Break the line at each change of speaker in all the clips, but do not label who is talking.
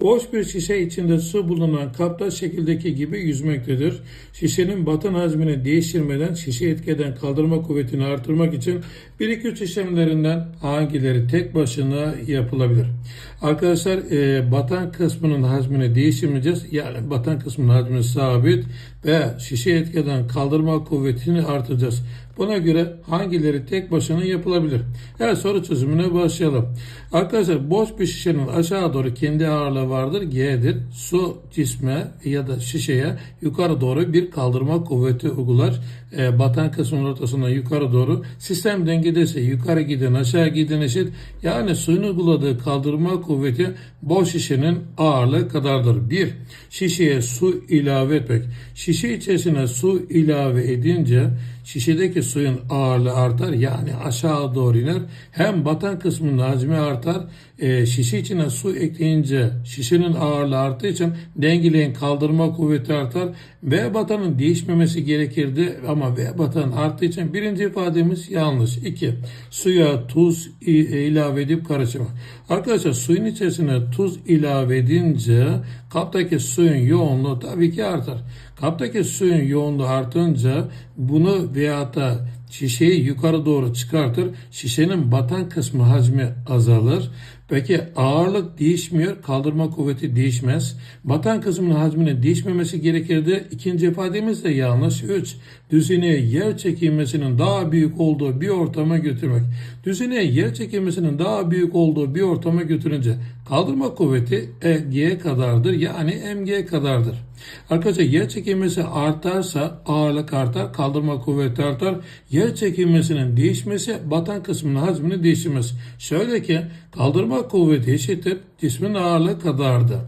Boş bir şişe içinde su bulunan kapta şekildeki gibi yüzmektedir. Şişenin batın hacmini değiştirmeden şişe etkeden kaldırma kuvvetini artırmak için 1-2-3 işlemlerinden hangileri tek başına yapılabilir? Arkadaşlar e, batan kısmının hacmini değiştirmeyeceğiz. Yani batan kısmının hacmi sabit ve şişe etkeden kaldırma kuvvetini artıracağız. Buna göre hangileri tek başına yapılabilir? Evet soru çözümüne başlayalım. Arkadaşlar boş bir şişenin aşağı doğru kendi ağırlığı vardır. G'dir. Su cisme ya da şişeye yukarı doğru bir kaldırma kuvveti uygular. E, batan kısmının ortasından yukarı doğru. Sistem dengedeyse yukarı giden aşağı giden eşit. Yani suyun uyguladığı kaldırma kuvveti boş şişenin ağırlığı kadardır. 1. Şişeye su ilave etmek. Şişe içerisine su ilave edince şişedeki suyun ağırlığı artar yani aşağı doğru iner. Hem batan kısmının hacmi artar. E, şişe içine su ekleyince şişenin ağırlığı arttığı için dengeleyin kaldırma kuvveti artar. V batanın değişmemesi gerekirdi ama V batanın arttığı için birinci ifademiz yanlış. 2. Suya tuz i- ilave edip karıştırma. Arkadaşlar suyun içerisine tuz ilave edince kaptaki suyun yoğunluğu tabii ki artar. Kaptaki suyun yoğunluğu artınca bunu veyahut da şişeyi yukarı doğru çıkartır. Şişenin batan kısmı hacmi azalır. Peki ağırlık değişmiyor, kaldırma kuvveti değişmez. Batan kısmının hacminin değişmemesi gerekirdi. İkinci ifademiz de yanlış. 3. Düzeneye yer çekilmesinin daha büyük olduğu bir ortama götürmek. Düzeneye yer çekilmesinin daha büyük olduğu bir ortama götürünce kaldırma kuvveti G kadardır yani mg kadardır. Arkadaşlar yer çekilmesi artarsa ağırlık artar, kaldırma kuvveti artar. Yer çekilmesinin değişmesi batan kısmının hacmini değiştirmez. Şöyle ki kaldırma kuvveti eşittir cismin ağırlığı kadardı.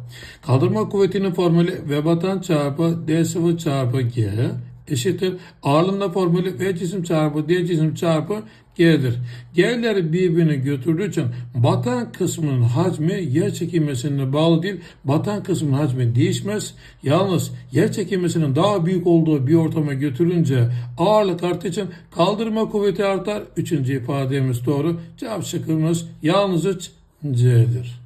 Kaldırma kuvvetinin formülü V batan çarpı D sıvı çarpı G eşittir. Ağırlığında formülü V cisim çarpı D cisim çarpı G'dir. G'leri birbirine götürdüğü için batan kısmının hacmi yer çekilmesine bağlı değil. Batan kısmının hacmi değişmez. Yalnız yer çekilmesinin daha büyük olduğu bir ortama götürünce ağırlık arttığı için kaldırma kuvveti artar. Üçüncü ifademiz doğru. Cevap şıkkımız yalnız 3 C'dir.